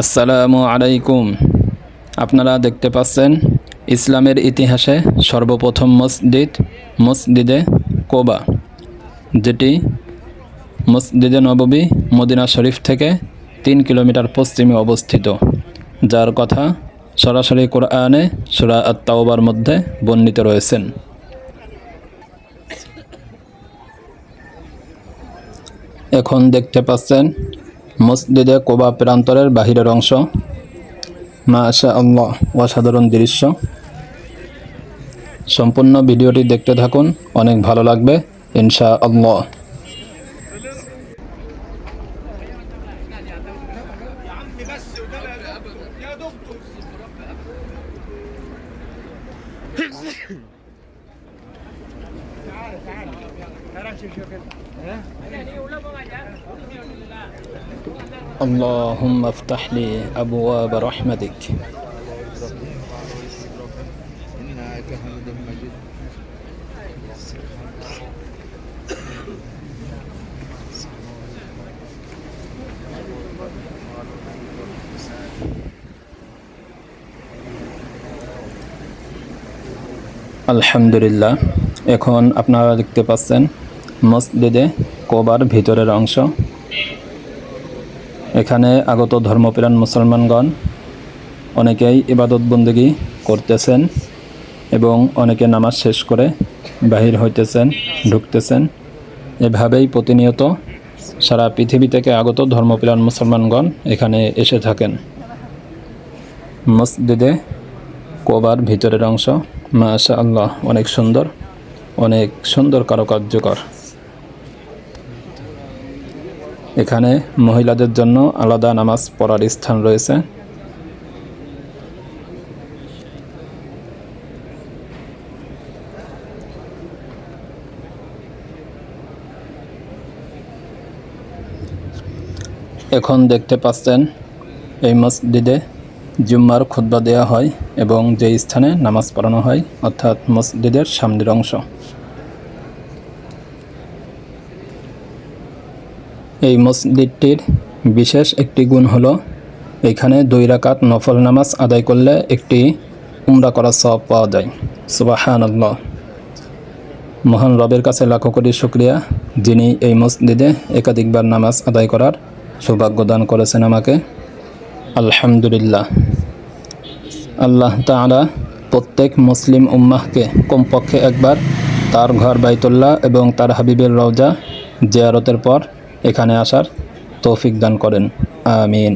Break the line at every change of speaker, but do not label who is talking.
আসসালামু আলাইকুম। আপনারা দেখতে পাচ্ছেন ইসলামের ইতিহাসে সর্বপ্রথম মসজিদ, মসজিদে কোবা, যেটি মসজিদে নববী মদিনা শরীফ থেকে তিন কিলোমিটার পশ্চিমে অবস্থিত, যার কথা সরাসরি কোরআনে সুরা আত্মাওবার মধ্যে বর্ণিত রয়েছেন। এখন দেখতে পাচ্ছেন মসজিদে কোবা প্রান্তরের বাহিরের অংশ। মাশা আল্লাহ অসাধারণ দৃশ্য। সম্পূর্ণ ভিডিওটি দেখতে থাকুন, অনেক ভালো লাগবে ইনশা আল্লাহ اللهم افتح لي أبواب رحمتك
إنك حميد مجيد
আলহামদুলিল্লাহ এখন আপনারা দেখতে পাচ্ছেন মসজিদে কোবার ভিতরের অংশ। এখানে আগত ধর্মপ্রাণ মুসলমানগণ অনেকেই ইবাদত বন্দেগী করতেছেন এবং অনেকে নামাজ শেষ করে বাহির হইতেছেন, ঢুকতেছেন। এভাবেই প্রতিনিয়ত সারা পৃথিবী থেকে আগত ধর্মপ্রাণ মুসলমানগণ এখানে এসে থাকেন। মসজিদে কোবার ভিতরের অংশ মাশা আল্লাহ অনেক সুন্দর অনেক সুন্দর কারুকার্যকর। এখানে মহিলাদের জন্য আলাদা নামাজ পড়ার স্থান রয়েছে। এখন দেখতে পাচ্ছেন, এই মসজিদে জুম্মার খুতবা দেওয়া হয় এবং যে স্থানে নামাজ পড়ানো হয়, অর্থাৎ মসজিদের সামনের অংশ। এই মসজিদটির বিশেষ একটি গুণ হলো, এখানে দুই রাকাত নফল নামাজ আদায় করলে একটি উমরা করার সব পাওয়া যায়। সুবাহান মহান রবের কাছে লাখো কোটি শুক্রিয়া, যিনি এই মসজিদে একাধিকবার নামাজ আদায় করার সৌভাগ্য দান করেছেন আমাকে। আলহামদুলিল্লাহ। আল্লাহ তাআলা প্রত্যেক মুসলিম উম্মাহকে কমপক্ষে একবার তার ঘর বাইতুল্লাহ এবং তার হাবিবের রওজা জিয়ারতের পর এখানে আসার তৌফিক দান করেন। আমিন।